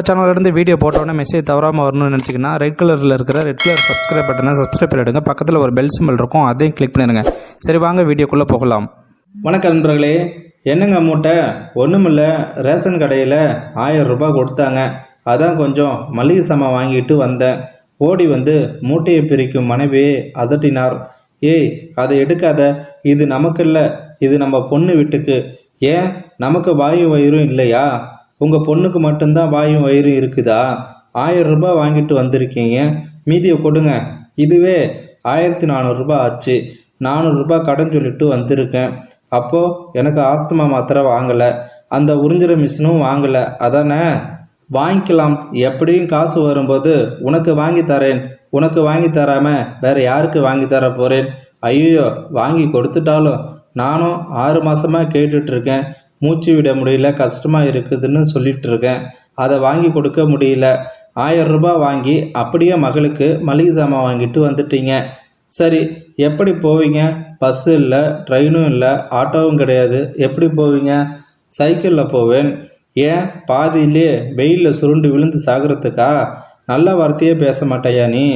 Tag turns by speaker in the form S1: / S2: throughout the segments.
S1: இப்போ சேனல்லேருந்து வீடியோ போட்டோன்னே மெசேஜ் தவறாமல் வரணும்னு நினச்சிங்கன்னா ரெட் கலரில் இருக்கிற ரெட் கலர் சப்ஸ்கிரைப் பட்டனை சப்ஸ்கிரைப் பண்ணிவிடுங்க பக்கத்தில் ஒரு பெல் சிம்பிள் இருக்கும் அதையும் கிளிக் பண்ணிடுங்க. சரி வாங்க வீடியோக்குள்ளே போகலாம்.
S2: வணக்கம் நண்பர்களே. என்னங்க மூட்டை? ஒன்றுமில்ல ரேஷன் கடையில் ஆயிரம் ரூபாய் கொடுத்தாங்க. அதான் கொஞ்சம் மளிகை சாமான் வாங்கிட்டு வந்தேன். ஓடி வந்து மூட்டையை பிரிக்கும் மனைவியை அதட்டினார். ஏய் அதை எடுக்காத. இது நமக்கு இல்லை. இது நம்ம பொண்ணு வீட்டுக்கு. ஏன்? நமக்கு வாயு வயிறும் இல்லையா? உங்கள் பொண்ணுக்கு மட்டும்தான் வாயும் வயிறும் இருக்குதா? ஆயிரம் ரூபாய் வாங்கிட்டு வந்திருக்கீங்க. மீதியை கொடுங்க. இதுவே ஆயிரத்தி நானூறுரூபா ஆச்சு. நானூறுரூபா கடன் சொல்லிட்டு வந்திருக்கேன். அப்போது எனக்கு ஆஸ்துமா மாத்திரை வாங்கலை. அந்த உறிஞ்சிற மிஷினும் வாங்கலை. அதானே? வாங்கிக்கலாம். எப்படியும் காசு வரும்போது உனக்கு வாங்கி தரேன். உனக்கு வாங்கி தராம வேற யாருக்கு வாங்கி தர போறேன்? ஐயோ வாங்கி கொடுத்துட்டாலும் நானும் ஆறு மாசமா கேட்டுட்டு இருக்கேன். மூச்சு விட முடியல கஷ்டமாக இருக்குதுன்னு சொல்லிட்டு இருக்கேன் அதை வாங்கி கொடுக்க முடியல. ஆயிரம் ரூபாய் வாங்கி அப்படியே மகளுக்கு மளிகை சாமான் வாங்கிட்டு வந்துட்டீங்க. சரி எப்படி போவீங்க? பஸ்ஸு இல்லை ட்ரெயினும் இல்லை ஆட்டோவும் கிடையாது. எப்படி போவீங்க? சைக்கிளில் போவேன். ஏன்? பாதியிலே வெயிலில் சுருண்டு விழுந்து சாகிறதுக்கா? நல்ல வார்த்தையே பேச மாட்டேயா நீ?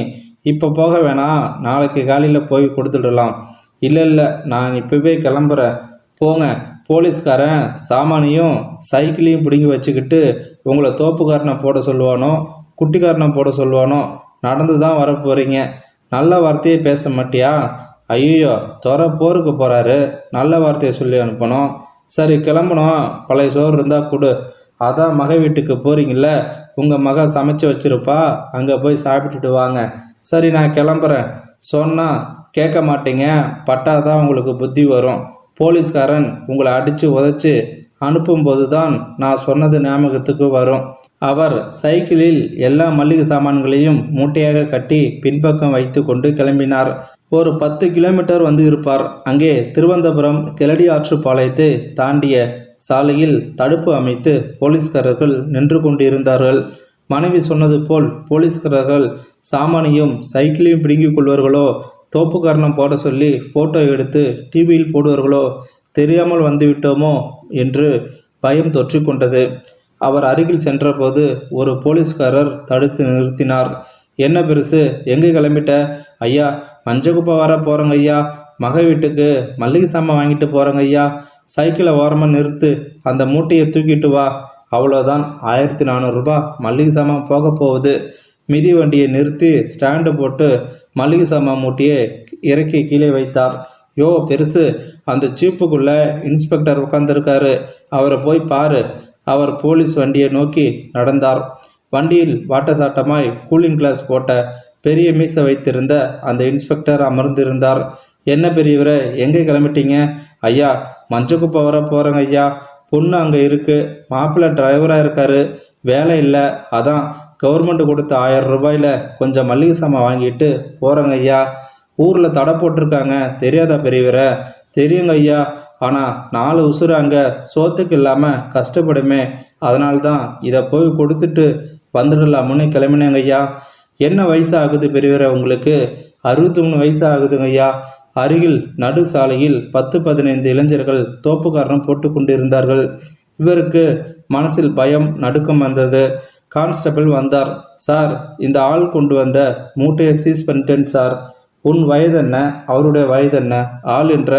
S2: இப்போ போக வேணாம். நாளைக்கு காலையில் போய் கொடுத்துடலாம். இல்லை இல்லை நான் இப்போவே கிளம்புறேன். போங்க. போலீஸ்காரன் சாமானையும் சைக்கிளையும் பிடுங்கி வச்சுக்கிட்டு உங்களை தோப்புக்காரனை போட சொல்லுவானோ குட்டிக்காரனை போட சொல்லுவானோ நடந்து தான் வர போகிறீங்க நல்ல வார்த்தையே பேச மாட்டியா? ஐயோ துற போருக்கு போகிறாரு நல்ல வார்த்தையை சொல்லி அனுப்பணும். சரி கிளம்பணும். பழைய சோறு இருந்தால் கொடு. அதான் மக வீட்டுக்கு போகிறீங்கள உங்கள் மக சமைச்சு வச்சிருப்பா. அங்கே போய் சாப்பிட்டுட்டு வாங்க. சரி நான் கிளம்புறேன். சொன்னால் கேட்க மாட்டீங்க. பட்டாதான் உங்களுக்கு புத்தி வரும். போலீஸ்காரன் உங்களை அடித்து உதச்சி அனுப்பும்போது தான் நான் சொன்னது ஞாபகத்துக்கு வரும். அவர் சைக்கிளில் எல்லா மளிகை சாமான்களையும் மூட்டையாக கட்டி பின்பக்கம் வைத்து கொண்டு கிளம்பினார். ஒரு பத்து கிலோமீட்டர் வந்து இருப்பார். அங்கே திருவனந்தபுரம் கிளடி ஆற்று பாளையத்தை தாண்டிய சாலையில் தடுப்பு அமைத்து போலீஸ்காரர்கள் நின்று கொண்டிருந்தார்கள். மனைவி சொன்னது போல் போலீஸ்காரர்கள் சாமானையும் சைக்கிளையும் பிடுங்கிக் கொள்வார்களோ தோப்புக்காரணம் போட சொல்லி போட்டோ எடுத்து டிவியில் போடுவார்களோ தெரியாமல் வந்துவிட்டோமோ என்று பயம் தொற்றிக்கொண்டது. அவர் அருகில் சென்றபோது ஒரு போலீஸ்காரர் தடுத்து நிறுத்தினார். என்ன பெருசு எங்கே கிளம்பிட்ட? ஐயா மஞ்சகுப்பா வர போகிறோங்க ஐயா. மக வீட்டுக்கு மல்லிகை சாமான் வாங்கிட்டு போகிறோங்க ஐயா. சைக்கிளை ஓரமாக நிறுத்து அந்த மூட்டையை தூக்கிட்டு வா. அவ்வளோதான் ஆயிரத்தி நானூறுரூபா மல்லிகை சாமான் போக போகுது. மிதி வண்டியை நிறுத்தி ஸ்டாண்டு போட்டு மளிகை சாமான் மூட்டையை இறக்கி கீழே வைத்தார். யோ பெருசு அந்த சீப்புக்குள்ள இன்ஸ்பெக்டர் உட்காந்துருக்காரு அவரை போய் பாரு. அவர் போலீஸ் வண்டியை நோக்கி நடந்தார். வண்டியில் வாட்டசாட்டமாய் கூலிங் கிளாஸ் போட்ட பெரிய மீசை வைத்திருந்த அந்த இன்ஸ்பெக்டர் அமர்ந்திருந்தார். என்ன பெரியவரை எங்கே கிளம்பிட்டீங்க? ஐயா மஞ்சக்குப்பை வர போகிறேங்க ஐயா. பொண்ணு அங்கே இருக்கு. மாப்பிள்ளை டிரைவராக இருக்காரு. வேலை இல்லை. அதான் கவர்மெண்ட் கொடுத்த ஆயிரம் ரூபாயில் கொஞ்சம் மல்லிகை சாமான் வாங்கிட்டு போகிறேங்க ஐயா. ஊரில் தடை போட்டிருக்காங்க. தெரியாதா பெரியவரை? தெரியுங்க ஐயா. ஆனால் நாலு உசுறு அங்கே. சோத்துக்கு இல்லாமல் கஷ்டப்படுமே. அதனால தான் இதை போய் கொடுத்துட்டு வந்துடலாமுன்னு கிளம்பினேங்க ஐயா. என்ன வயசு ஆகுது பெரியவரை உங்களுக்கு? அறுபத்தி மூணு வயசு ஆகுதுங்க ஐயா. அருகில் நடு சாலையில் பத்து பதினைந்து இளைஞர்கள் தோப்புக்காரனம் போட்டு கொண்டிருந்தார்கள். இவருக்கு மனசில் பயம் நடுக்கம் வந்தது. கான்ஸ்டபிள் வந்தார். சார் இந்த ஆள் கொண்டு வந்த மூட்டையை சீஸ் பண்ணிட்டேன் சார். உன் வயது என்ன? அவருடைய வயது என்ன? ஆள் என்ற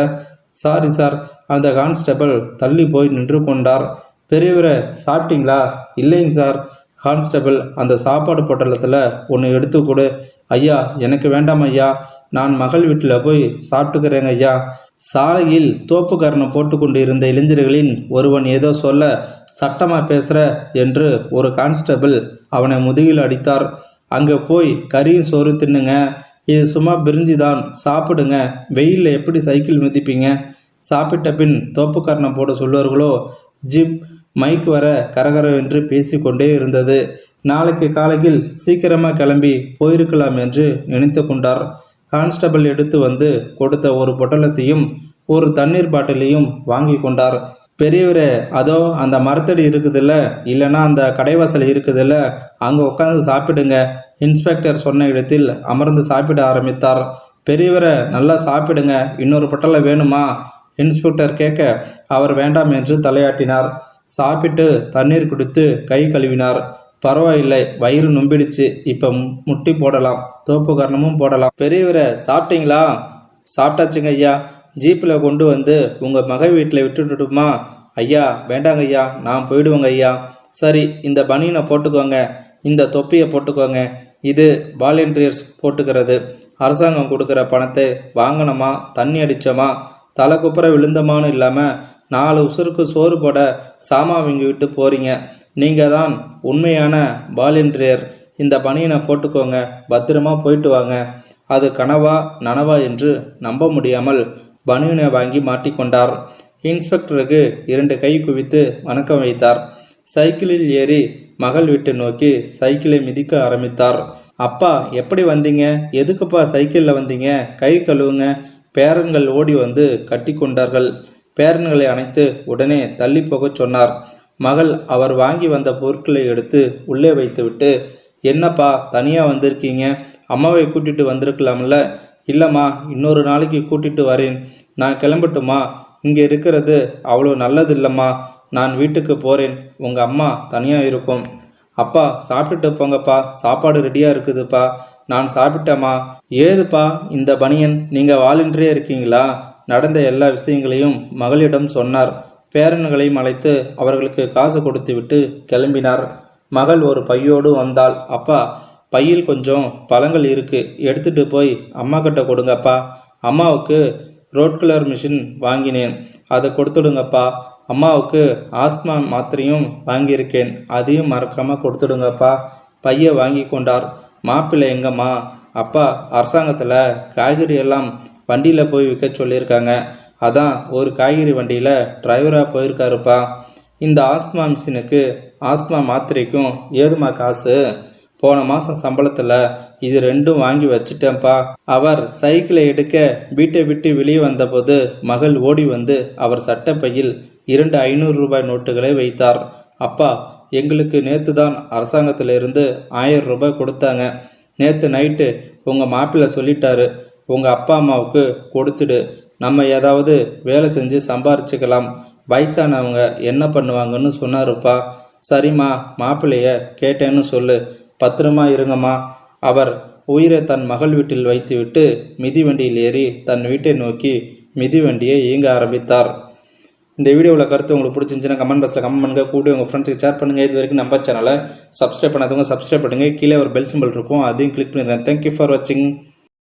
S2: சாரி சார். அந்த கான்ஸ்டபிள் தள்ளி போய் நின்று கொண்டார். பெரியவரை சாப்பிட்டீங்களா? இல்லைங்க சார். கான்ஸ்டபிள் அந்த சாப்பாடு பொட்டலத்தில் ஒன்று எடுத்து கொடு. ஐயா எனக்கு வேண்டாம் ஐயா. நான் மகள் வீட்டில் போய் சாப்பிட்டுக்கிறேங்க ஐயா. சாலையில் தோப்பு போட்டு கொண்டு இருந்த இளைஞர்களின் ஒருவன் ஏதோ சொல்ல சட்டமா பேசுற என்று ஒரு கான்ஸ்டபிள் அவனை முதுகில் அடித்தார். அங்கே போய் கறியும் சோறு தின்னுங்க. இது சும்மா பிரிஞ்சுதான். சாப்பிடுங்க. வெயிலில் எப்படி சைக்கிள் மிதிப்பீங்க சாப்பிட்ட பின் தோப்புக்கரணம் போட சொல்வார்களோ? ஜிப் மைக் வர கரகரவென்று பேசிக்கொண்டே இருந்தது. நாளைக்கு காலையில் சீக்கிரமாக கிளம்பி போயிருக்கலாம் என்று நினைத்து கொண்டார். கான்ஸ்டபிள் எடுத்து வந்து கொடுத்த ஒரு பொட்டலத்தையும் ஒரு தண்ணீர் பாட்டிலையும் வாங்கி கொண்டார். பெரியவரே அதோ அந்த மரத்தடி இருக்குதுல்ல? இல்லைன்னா அந்த கடைவாசல் இருக்குதுல்ல? அங்கே உட்காந்து சாப்பிடுங்க. இன்ஸ்பெக்டர் சொன்ன இடத்தில் அமர்ந்து சாப்பிட ஆரம்பித்தார். பெரியவரை நல்லா சாப்பிடுங்க. இன்னொரு பொட்டலை வேணுமா? இன்ஸ்பெக்டர் கேட்க அவர் வேண்டாம் என்று தலையாட்டினார். சாப்பிட்டு தண்ணீர் குடித்து கை கழுவினார். பரவாயில்லை. வயிறு நும்பிடுச்சு. இப்போ முட்டி போடலாம். தோப்பு கரணமும் போடலாம். பெரியவரை சாப்பிட்டீங்களா? சாப்பிட்டாச்சுங்க ஐயா. ஜீப்பில் கொண்டு வந்து உங்கள் மக வீட்டில் விட்டுட்டுமா ஐயா வேண்டாங்க ஐயா. நான் போயிடுவேங்க ஐயா. சரி இந்த பனியனை போட்டுக்கோங்க. இந்த தொப்பியை போட்டுக்கோங்க. இது வாலண்டியர்ஸ் போட்டுக்கிறது. அரசாங்கம் கொடுக்குற பணத்தை வாங்கினோமா தண்ணி அடித்தோமா தலை குப்புற விழுந்தமானு இல்லாமல் நாலு உசுருக்கு சோறு போட சாமா விங்கி விட்டு போகிறீங்க நீங்கள் தான் உண்மையான வாலண்டியர் இந்த பனியனை போட்டுக்கோங்க. பத்திரமா போயிட்டு வாங்க. அது கனவா நனவா என்று நம்ப முடியாமல் பனியனை வாங்கி மாட்டிக்கொண்டார் இன்ஸ்பெக்டருக்கு இரண்டு கை குவித்து வணக்கம் வைத்தார். சைக்கிளில் ஏறி மகள் வீட்டை நோக்கி சைக்கிளை மிதிக்க ஆரம்பித்தார். அப்பா எப்படி வந்தீங்க? எதுக்குப்பா சைக்கிளில் வந்தீங்க? கை கழுவுங்க. பேரன்கள் ஓடி வந்து கட்டி கொண்டார்கள். பேரன்களை அணைத்து உடனே தள்ளி போகச் சொன்னார். மகள் அவர் வாங்கி வந்த பொருட்களை எடுத்து உள்ளே வைத்துவிட்டு என்னப்பா தனியாக வந்திருக்கீங்க? அம்மாவை கூட்டிட்டு வந்திருக்கலாம்ல? இல்லைம்மா இன்னொரு நாளைக்கு கூட்டிட்டு வரேன். நான் கிளம்பட்டுமா? இங்கே இருக்கிறது அவ்வளோ நல்லது இல்லைம்மா நான் வீட்டுக்கு போகிறேன் உங்கள் அம்மா தனியாக இருக்கும். அப்பா சாப்பிட்டுட்டு போங்கப்பா. சாப்பாடு ரெடியாக இருக்குதுப்பா. நான் சாப்பிட்டேம்மா. ஏதுப்பா இந்த பனியன்? நீங்கள் வாலின்றே இருக்கீங்களா? நடந்த எல்லா விஷயங்களையும் மகளிடம் சொன்னார். பேரன்களையும் அழைத்து அவர்களுக்கு காசு கொடுத்துவிட்டு கிளம்பினார். மகள் ஒரு பையோடு வந்தாள். அப்பா பையில் கொஞ்சம் பழங்கள் இருக்கு. எடுத்துட்டு போய் அம்மா கிட்ட கொடுங்கப்பா. அம்மாவுக்கு ரோட் கலர் மிஷின் வாங்கினேன். அதை கொடுத்துடுங்கப்பா. அம்மாவுக்கு ஆஸ்மா மாத்திரையும் வாங்கியிருக்கேன். அதையும் மறக்காம கொடுத்துடுங்கப்பா. பைய வாங்கி கொண்டார் மாப்பிள்ளை எங்கம்மா? அப்பா அரசாங்கத்தில் காய்கறி எல்லாம் வண்டியில் போய் விற்க சொல்லியிருக்காங்க. அதான் ஒரு காய்கறி வண்டியில் டிரைவராக போயிருக்காருப்பா. இந்த ஆஸ்துமா மிஷினுக்கு ஆஸ்துமா மாத்திரைக்கும் ஏதுமா காசு? போன மாதம் சம்பளத்தில் இது ரெண்டும் வாங்கி வச்சிட்டேன்ப்பா. அவர் சைக்கிளை எடுக்க வீட்டை விட்டு வெளியே வந்தபோது மகள் ஓடி வந்து அவர் சட்டப்பையில் இரண்டு ஐநூறு ரூபாய் நோட்டுகளை வைத்தார். அப்பா எங்களுக்கு நேற்று தான் அரசாங்கத்திலிருந்து ஆயிரம் ரூபாய் கொடுத்தாங்க. நேற்று நைட்டு உங்கள் மாப்பிள்ளை சொல்லிட்டாரு. உங்கள் அப்பா அம்மாவுக்கு கொடுத்துடு. நம்ம ஏதாவது வேலை செஞ்சு சம்பாரிச்சுக்கலாம். வயசானவங்க என்ன பண்ணுவாங்கன்னு சொன்னாருப்பா. சரிம்மா மாப்பிள்ளைய கேட்டேன்னு சொல்லு. பத்திரமா இருங்கம்மா. அவர் உயிரை தன் மகள் வீட்டில் வைத்துவிட்டு மிதிவண்டியில் ஏறி தன் வீட்டை நோக்கி மிதிவண்டியை இயங்க ஆரம்பித்தார். இந்த வீடியோவில் கருத்து உங்களுக்கு பிடிச்சிருந்துச்சுன்னா கமெண்ட் பாக்ஸில் கமெண்ட் பண்ணுங்க. கூட உங்கள் ஃப்ரெண்ட்ஸுக்கு ஷேர் பண்ணுங்கள் இது வரைக்கும் நம்ம சேனலை சப்ஸ்கிரைப் பண்ணாதவங்க சப்ஸ்கிரைப் பண்ணுங்கள் கீழே ஒரு பெல் சிம்பிள் இருக்கும். அதையும் கிளிக் பண்ணிடுறேன் தேங்க்யூ ஃபார் வாட்சிங்